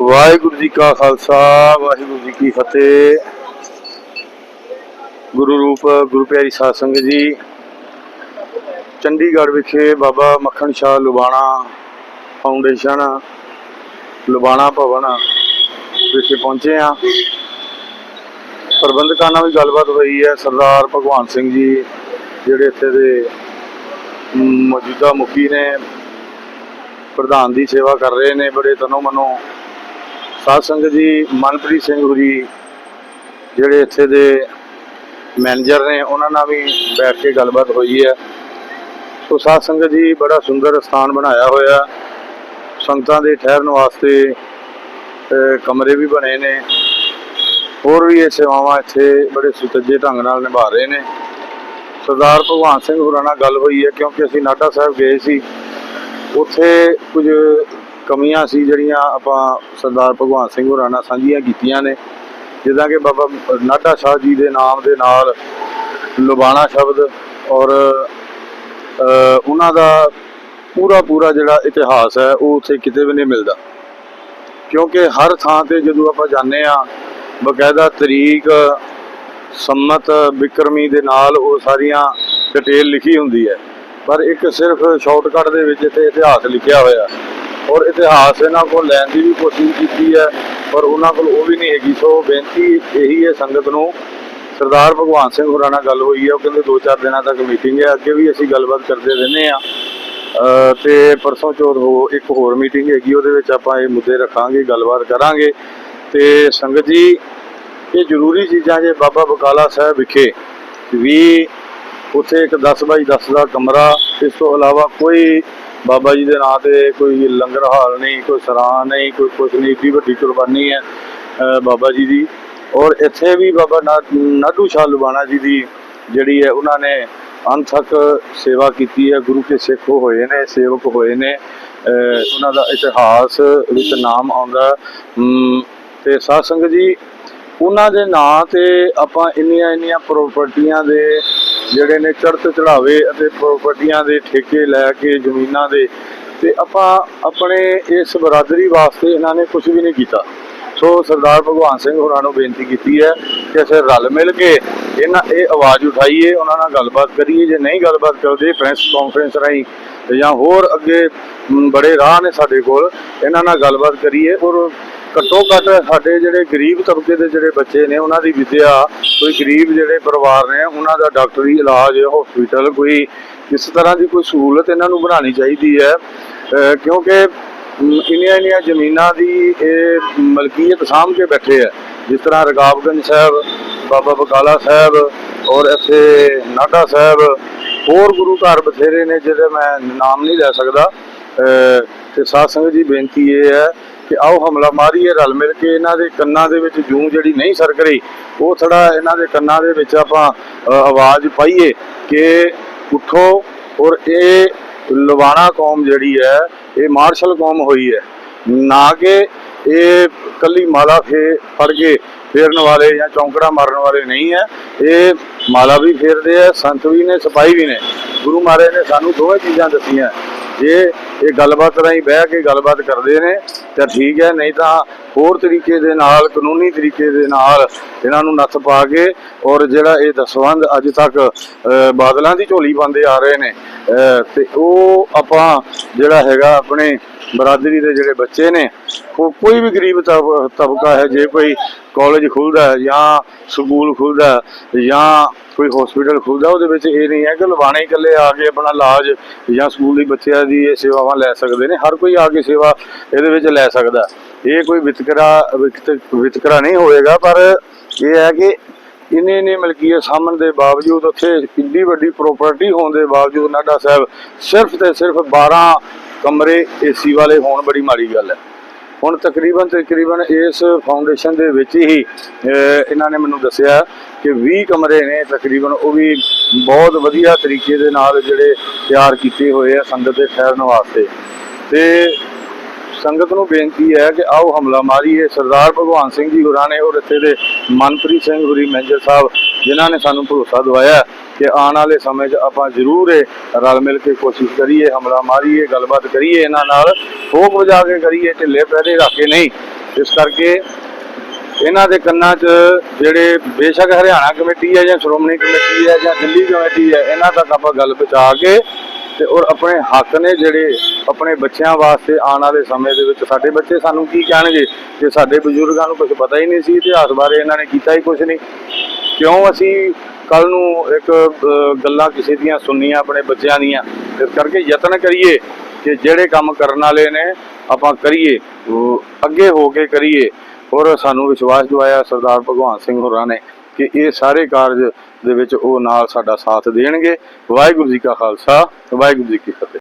ਵਾਹਿਗੁਰੂ ਜੀ ਕਾ ਖਾਲਸਾ, ਵਾਹਿਗੁਰੂ ਜੀ ਕੀ ਫਤਿਹ। ਗੁਰੂ ਰੂਪ, ਗੁਰੂ ਪਿਆਰੀ ਸਾਧ ਸੰਗਤ ਜੀ, ਚੰਡੀਗੜ੍ਹ ਵਿਖੇ ਬਾਬਾ ਮੱਖਣ ਸ਼ਾਹ ਲੁਬਾਣਾ ਫਾਊਂਡੇਸ਼ਨ, ਲੁਬਾਣਾ ਭਵਨ ਵਿਖੇ ਪਹੁੰਚੇ ਆ ਪ੍ਰਬੰਧਕਾਂ ਨਾਲ ਵੀ ਗੱਲਬਾਤ ਹੋਈ ਹੈ, ਸਰਦਾਰ ਭਗਵਾਨ ਸਿੰਘ ਜੀ, ਜਿਹੜੇ ਇੱਥੇ ਦੇ ਮੌਜੂਦਾ ਮੁਖੀ ਨੇ, ਪ੍ਰਧਾਨ ਦੀ ਸੇਵਾ ਕਰ ਰਹੇ ਨੇ, ਬੜੇ ਤਨੋ ਮਨੋ ਸਾਧ ਸੰਗਤ ਜੀ, ਮਨਪ੍ਰੀਤ ਸਿੰਘ ਜੀ ਜਿਹੜੇ ਇੱਥੇ ਦੇ ਮੈਨੇਜਰ ਨੇ, ਉਹਨਾਂ ਨਾਲ ਵੀ ਬੈਠ ਕੇ ਗੱਲਬਾਤ ਹੋਈ ਹੈ। ਸੋ ਸਾਧ ਸੰਗਤ ਜੀ, ਬੜਾ ਸੁੰਦਰ ਸਥਾਨ ਬਣਾਇਆ ਹੋਇਆ। ਸੰਗਤਾਂ ਦੇ ਠਹਿਰਨ ਵਾਸਤੇ ਕਮਰੇ ਵੀ ਬਣੇ ਨੇ। ਹੋਰ ਵੀ ਇਹ ਸੇਵਾਵਾਂ ਇੱਥੇ ਬੜੇ ਸੁਚੱਜੇ ਢੰਗ ਨਾਲ ਨਿਭਾ ਰਹੇ ਨੇ। ਸਰਦਾਰ ਭਗਵਾਨ ਸਿੰਘ ਹੋਰਾਂ ਨਾਲ ਗੱਲ ਹੋਈ ਹੈ, ਕਿਉਂਕਿ ਅਸੀਂ ਨਾਡਾ ਸਾਹਿਬ ਗਏ ਸੀ। ਉੱਥੇ ਕੁਝ ਕਮੀਆਂ ਸੀ ਜਿਹੜੀਆਂ ਆਪਾਂ ਸਰਦਾਰ ਭਗਵਾਨ ਸਿੰਘ ਹੋਰਾਂ ਨਾਲ ਸਾਂਝੀਆਂ ਕੀਤੀਆਂ ਨੇ। ਜਿੱਦਾਂ ਕਿ ਬਾਬਾ ਨਾਡਾ ਸ਼ਾਹ ਜੀ ਦੇ ਨਾਮ ਦੇ ਨਾਲ ਲੁਬਾਣਾ ਸ਼ਬਦ ਔਰ ਉਹਨਾਂ ਦਾ ਪੂਰਾ ਪੂਰਾ ਜਿਹੜਾ ਇਤਿਹਾਸ ਹੈ, ਉਹ ਉੱਥੇ ਕਿਤੇ ਵੀ ਨਹੀਂ ਮਿਲਦਾ। ਕਿਉਂਕਿ ਹਰ ਥਾਂ ਤੇ ਜਦੋਂ ਆਪਾਂ ਜਾਂਦੇ ਆ ਬਕਾਇਦਾ ਤਰੀਕ, ਸੰਮਤ, ਬਿਕਰਮੀ ਦੇ ਨਾਲ ਉਹ ਸਾਰੀਆਂ ਡਿਟੇਲ ਲਿਖੀ ਹੁੰਦੀ ਹੈ। ਪਰ ਇੱਕ ਸਿਰਫ ਸ਼ਾਰਟਕਟ ਦੇ ਵਿੱਚ ਇੱਥੇ ਇਤਿਹਾਸ ਲਿਖਿਆ ਹੋਇਆ। ਔਰ ਇਤਿਹਾਸ ਇਹਨਾਂ ਕੋਲ ਲੈਣ ਦੀ ਵੀ ਕੋਸ਼ਿਸ਼ ਕੀਤੀ ਹੈ, ਪਰ ਉਹਨਾਂ ਕੋਲ ਉਹ ਵੀ ਨਹੀਂ ਹੈਗੀ। ਸੋ ਬੇਨਤੀ ਇਹੀ ਹੈ ਸੰਗਤ ਨੂੰ, ਸਰਦਾਰ ਭਗਵਾਨ ਸਿੰਘ ਹੋਰਾਂ ਨਾਲ ਗੱਲ ਹੋਈ ਹੈ, ਉਹ ਕਹਿੰਦੇ ਦੋ ਚਾਰ ਦਿਨਾਂ ਤੱਕ ਮੀਟਿੰਗ ਹੈ, ਅੱਗੇ ਵੀ ਅਸੀਂ ਗੱਲਬਾਤ ਕਰਦੇ ਰਹਿੰਦੇ ਆ ਤੇ ਪਰਸੋਂ ਚੌਥ ਹੋ, ਇੱਕ ਹੋਰ ਮੀਟਿੰਗ ਹੈਗੀ, ਉਹਦੇ ਵਿੱਚ ਆਪਾਂ ਇਹ ਮੁੱਦੇ ਰੱਖਾਂਗੇ, ਗੱਲਬਾਤ ਕਰਾਂਗੇ। ਤੇ ਸੰਗਤ ਜੀ, ਇਹ ਜ਼ਰੂਰੀ ਚੀਜ਼ਾਂ ਜੇ ਬਾਬਾ ਬਕਾਲਾ ਸਾਹਿਬ ਵਿਖੇ ਵੀ ਉੱਥੇ ਇੱਕ 10 ਬਾਈ 10 ਦਾ ਕਮਰਾ, ਇਸ ਤੋਂ ਇਲਾਵਾ ਕੋਈ ਬਾਬਾ ਜੀ ਦੇ ਨਾਂ ਤੇ ਕੋਈ ਲੰਗਰ ਹਾਲ ਨਹੀਂ, ਕੋਈ ਸਰਾਂ ਨਹੀਂ, ਕੋਈ ਕੁਛ ਨਹੀਂ, ਏਡੀ ਵੱਡੀ ਕੁਰਬਾਨੀ ਹੈ ਬਾਬਾ ਜੀ ਦੀ। ਔਰ ਇੱਥੇ ਵੀ ਬਾਬਾ ਨਾ- ਨਾਢੂ ਸ਼ਾਹ ਲੁਬਾਣਾ ਜੀ ਦੀ ਜਿਹੜੀ ਹੈ, ਉਹਨਾਂ ਨੇ ਅੰਤਕ ਸੇਵਾ ਕੀਤੀ ਹੈ। ਗੁਰੂ ਕੇ ਸਿੱਖ ਹੋਏ ਨੇ, ਸੇਵਕ ਹੋਏ ਨੇ। ਉਹਨਾਂ ਦਾ ਇਤਿਹਾਸ ਵਿੱਚ ਨਾਮ ਆਉਂਦਾ। ਅਮ ਤੇ ਸਾਧ ਸੰਗਤ ਜੀ, ਉਹਨਾਂ ਦੇ ਨਾਂ ਤੇ ਆਪਾਂ ਇੰਨੀਆਂ ਇੰਨੀਆਂ ਪ੍ਰਾਪਰਟੀਆਂ ਦੇ ਜਿਹੜੇ ਨੇ ਚੜਤ ਚੜਾਵੇ ਅਤੇ ਪ੍ਰਾਪਰਟੀਆਂ ਦੇ ਠੇਕੇ ਲੈ ਕੇ ਜ਼ਮੀਨਾਂ ਦੇ, ਤੇ ਆਪਾਂ ਆਪਣੇ ਇਸ ਬਰਾਦਰੀ ਵਾਸਤੇ ਇਹਨਾਂ ਨੇ ਕੁਝ ਵੀ ਨਹੀਂ ਕੀਤਾ। ਸੋ ਸਰਦਾਰ ਭਗਵਾਨ ਸਿੰਘ ਹੋਰਾਂ ਨੂੰ ਬੇਨਤੀ ਕੀਤੀ ਹੈ ਕਿ ਅਸੀਂ ਰਲ ਮਿਲ ਕੇ ਇਹਨਾਂ, ਇਹ ਆਵਾਜ਼ ਉਠਾਈਏ, ਉਹਨਾਂ ਨਾਲ ਗੱਲਬਾਤ ਕਰੀਏ, ਜੇ ਨਹੀਂ ਗੱਲਬਾਤ ਕਰਦੇ ਪ੍ਰੈਸ ਕਾਨਫਰੰਸ ਰਾਹੀਂ ਜਾਂ ਹੋਰ ਅੱਗੇ ਬੜੇ ਰਾਹ ਨੇ ਸਾਡੇ ਕੋਲ, ਇਹਨਾਂ ਨਾਲ ਗੱਲਬਾਤ ਕਰੀਏ ਔਰ ਘੱਟੋ ਘੱਟ ਸਾਡੇ ਜਿਹੜੇ ਗਰੀਬ ਤਬਕੇ ਦੇ ਜਿਹੜੇ ਬੱਚੇ ਨੇ, ਉਹਨਾਂ ਦੀ ਵਿਦਿਆ, ਕੋਈ ਗਰੀਬ ਜਿਹੜੇ ਪਰਿਵਾਰ ਨੇ, ਉਹਨਾਂ ਦਾ ਡਾਕਟਰੀ ਇਲਾਜ ਹਸਪੀਟਲ ਕੋਈ ਇਸ ਤਰ੍ਹਾਂ ਦੀ ਕੋਈ ਸਹੂਲਤ ਇਹਨਾਂ ਨੂੰ ਬਣਾਉਣੀ ਚਾਹੀਦੀ ਹੈ। ਕਿਉਂਕਿ ਇੰਨੀਆਂ ਇੰਨੀਆਂ ਜ਼ਮੀਨਾਂ ਦੀ ਇਹ ਮਲਕੀਅਤ ਸਾਂਭ ਕੇ ਬੈਠੇ ਆ ਜਿਸ ਤਰ੍ਹਾਂ ਰਕਾਬਗੰਜ ਸਾਹਿਬ, ਬਾਬਾ ਬਕਾਲਾ ਸਾਹਿਬ ਔਰ ਇੱਥੇ ਨਾਢਾ ਸਾਹਿਬ, ਹੋਰ ਗੁਰੂ ਘਰ ਬਥੇਰੇ ਨੇ ਜਿਹਦੇ ਮੈਂ ਨਾਮ ਨਹੀਂ ਲੈ ਸਕਦਾ। ਅਹ ਤੇ ਸਾਧ ਸੰਗਤ ਜੀ ਬੇਨਤੀ ਇਹ ਹੈ ਕਿ ਆਓ ਹਮਲਾ ਮਾਰੀਏ, ਰਲ ਮਿਲ ਕੇ ਇਹਨਾਂ ਦੇ ਕੰਨਾਂ ਦੇ ਵਿੱਚ ਜੂੰ ਜਿਹੜੀ ਨਹੀਂ ਸਰਕ ਰਹੀ ਉਹ ਥੋੜਾ ਇਹਨਾਂ ਦੇ ਕੰਨਾਂ ਦੇ ਵਿੱਚ ਆਪਾਂ ਆਵਾਜ਼ ਪਾਈਏ ਕਿ ਉਠੋ ਔਰ ਇਹ ਲਵਾਣਾ ਕੌਮ ਜਿਹੜੀ ਹੈ, ਇਹ ਮਾਰਸ਼ਲ ਕੌਮ ਹੋਈ ਹੈ। ਨਾ ਕਿ ਇਹ ਕੱਲੀ ਮਾਲਾ ਫੇ, ਫੜ ਕੇ ਫੇਰਨ ਵਾਲੇ ਜਾਂ ਚੌਂਕੜਾ ਮਾਰਨ ਵਾਲੇ ਨਹੀਂ ਹੈ। ਇਹ ਮਾਲਾ ਵੀ ਫੇਰਦੇ ਆ ਸੰਤ ਵੀ ਨੇ, ਸਿਪਾਹੀ ਵੀ ਨੇ। ਗੁਰੂ ਮਹਾਰਾਜ ਨੇ ਸਾਨੂੰ ਦੋਵੇਂ ਚੀਜ਼ਾਂ ਦੱਸੀਆਂ। ਜੇ ਇਹ ਗੱਲਬਾਤ ਰਾਹੀਂ ਬਹਿ ਕੇ ਗੱਲਬਾਤ ਕਰਦੇ ਨੇ ਤਾਂ ਠੀਕ ਹੈ ਨਹੀਂ ਤਾਂ ਹੋਰ ਤਰੀਕੇ ਦੇ ਨਾਲ ਕਾਨੂੰਨੀ ਤਰੀਕੇ ਦੇ ਨਾਲ ਇਹਨਾਂ ਨੂੰ ਨੱਥ ਪਾ ਕੇ ਔਰ ਜਿਹੜਾ ਇਹ ਦਸਵੰਦ ਅੱਜ ਤੱਕ ਅਹ, ਬਾਦਲਾਂ ਦੀ ਝੋਲੀ ਪਾਉਂਦੇ ਆ ਰਹੇ ਨੇ ਅਹ, ਤੇ ਉਹ ਆਪਾਂ ਜਿਹੜਾ ਹੈਗਾ ਆਪਣੇ ਬਰਾਦਰੀ ਦੇ ਜਿਹੜੇ ਬੱਚੇ ਨੇ, ਉਹ ਕੋਈ ਵੀ ਗਰੀਬ ਤਬ- ਤਬਕਾ ਹੈ, ਜੇ ਕੋਈ ਕਾਲਜ ਖੁੱਲਦਾ ਹੈ ਜਾਂ ਸਕੂਲ ਖੁੱਲਦਾ ਹੈ ਜਾਂ ਕੋਈ ਹਸਪੀਟਲ ਖੁੱਲਦਾ ਉਹਦੇ ਵਿੱਚ ਇਹ ਨਹੀਂ ਹੈ ਕਿ ਲਵਾਣੇ ਇਕੱਲੇ ਆ ਕੇ ਆਪਣਾ ਇਲਾਜ ਜਾਂ ਸਕੂਲੀ ਬੱਚਿਆਂ ਦੀ ਇਹ ਸੇਵਾਵਾਂ ਲੈ ਸਕਦੇ ਨੇ, ਹਰ ਕੋਈ ਆ ਕੇ ਸੇਵਾ ਇਹਦੇ ਵਿੱਚ ਲੈ ਸਕਦਾ ਇਹ ਕੋਈ ਵਿਤਕਰਾ ਵਿਤਕ- ਵਿਤਕਰਾ ਨਹੀਂ ਹੋਏਗਾ, ਪਰ ਇਹ ਹੈ ਕਿ ਇੰਨੇ ਇੰਨੇ ਮਲਕੀਅਤ ਸਾਹਮਣ ਦੇ ਬਾਵਜੂਦ ਉੱਥੇ ਇੰਨੀ ਵੱਡੀ ਪ੍ਰਾਪਰਟੀ ਹੋਣ ਦੇ ਬਾਵਜੂਦ ਨਾਡਾ ਸਾਹਿਬ ਸਿਰਫ ਤੇ ਸਿਰਫ 12 ਕਮਰੇ ਏਸੀ ਵਾਲੇ ਹੋਣ ਬੜੀ ਮਾੜੀ ਗੱਲ ਹੈ। ਹੁਣ ਤਕਰੀਬਨ ਤਕਰੀਬਨ ਇਸ ਫਾਊਂਡੇਸ਼ਨ ਦੇ ਵਿੱਚ ਹੀ ਇਹਨਾਂ ਨੇ ਮੈਨੂੰ ਦੱਸਿਆ ਕਿ 20 ਕਮਰੇ ਨੇ ਤਕਰੀਬਨ, ਉਹ ਵੀ ਬਹੁਤ ਵਧੀਆ ਤਰੀਕੇ ਦੇ ਨਾਲ ਜਿਹੜੇ ਤਿਆਰ ਕੀਤੇ ਹੋਏ ਆ ਸੰਗਤ ਦੇ ਠਹਿਰਨ ਵਾਸਤੇ। ਤੇ ਸੰਗਤ ਨੂੰ ਬੇਨਤੀ ਹੈ ਕਿ ਆਓ ਹਮਲਾ ਮਾਰੀਏ। ਸਰਦਾਰ ਭਗਵਾਨ ਸਿੰਘ ਜੀ ਹੋਰਾਂ ਨੇ ਔਰ ਇੱਥੇ ਦੇ ਮਨਪ੍ਰੀਤ ਸਿੰਘ ਹੋਰੀ ਮੈਨੇਜਰ ਸਾਹਿਬ, ਜਿਨ੍ਹਾਂ ਨੇ ਸਾਨੂੰ ਭਰੋਸਾ ਦਵਾਇਆ ਕਿ ਆਉਣ ਵਾਲੇ ਸਮੇਂ 'ਚ ਆਪਾਂ ਜ਼ਰੂਰ ਇਹ ਰਲ ਮਿਲ ਕੇ ਕੋਸ਼ਿਸ਼ ਕਰੀਏ, ਹਮਲਾ ਮਾਰੀਏ, ਗੱਲਬਾਤ ਕਰੀਏ ਇਹਨਾਂ ਨਾਲ ਫੋਕ ਵਜਾ ਕੇ ਕਰੀਏ, ਢਿੱਲੇ ਪੈਦੇ ਰੱਖ ਕੇ ਨਹੀਂ। ਇਸ ਕਰਕੇ ਇਹਨਾਂ ਦੇ ਕੰਨਾਂ 'ਚ ਜਿਹੜੇ ਬੇਸ਼ੱਕ ਹਰਿਆਣਾ ਕਮੇਟੀ ਹੈ ਜਾਂ ਸ਼੍ਰੋਮਣੀ ਕਮੇਟੀ ਹੈ ਜਾਂ ਦਿੱਲੀ ਕਮੇਟੀ ਹੈ, ਇਹਨਾਂ ਤੱਕ ਆਪਾਂ ਗੱਲ ਪਹੁੰਚਾ ਕੇ ਤੇ ਔਰ ਆਪਣੇ ਹੱਕ ਨੇ ਜਿਹੜੇ ਆਪਣੇ ਬੱਚਿਆਂ ਵਾਸਤੇ ਆਉਣ ਵਾਲੇ ਸਮੇਂ ਦੇ ਵਿੱਚ ਸਾਡੇ ਬੱਚੇ ਸਾਨੂੰ ਕੀ ਕਹਿਣਗੇ? ਜੇ ਸਾਡੇ ਬਜ਼ੁਰਗਾਂ ਨੂੰ ਕੁਝ ਪਤਾ ਹੀ ਨਹੀਂ ਸੀ ਇਤਿਹਾਸ ਬਾਰੇ, ਇਹਨਾਂ ਨੇ ਕੀਤਾ ਹੀ ਕੁਝ ਨਹੀਂ। ਕਿਉਂ ਅਸੀਂ ਕੱਲ ਨੂੰ ਇੱਕ ਗੱਲਾਂ ਕਿਸੇ ਦੀਆਂ ਸੁਣਨੀਆਂ ਆਪਣੇ ਬੱਚਿਆਂ ਦੀਆਂ? ਇਸ ਕਰਕੇ ਯਤਨ ਕਰੀਏ ਕਿ ਜਿਹੜੇ ਕੰਮ ਕਰਨ ਵਾਲੇ ਨੇ, ਆਪਾਂ ਕਰੀਏ ਅੱਗੇ ਹੋ ਕੇ ਕਰੀਏ। ਔਰ ਸਾਨੂੰ ਵਿਸ਼ਵਾਸ ਦਿਵਾਇਆ ਸਰਦਾਰ ਭਗਵਾਨ ਸਿੰਘ ਹੋਰਾਂ ਨੇ ਕਿ ਇਹ ਸਾਰੇ ਕਾਰਜ ਦੇ ਵਿੱਚ ਉਹ ਨਾਲ ਸਾਡਾ ਸਾਥ ਦੇਣਗੇ। ਵਾਹਿਗੁਰੂ ਜੀ ਕਾ ਖਾਲਸਾ, ਵਾਹਿਗੁਰੂ ਜੀ ਕੀ ਫਤਿਹ।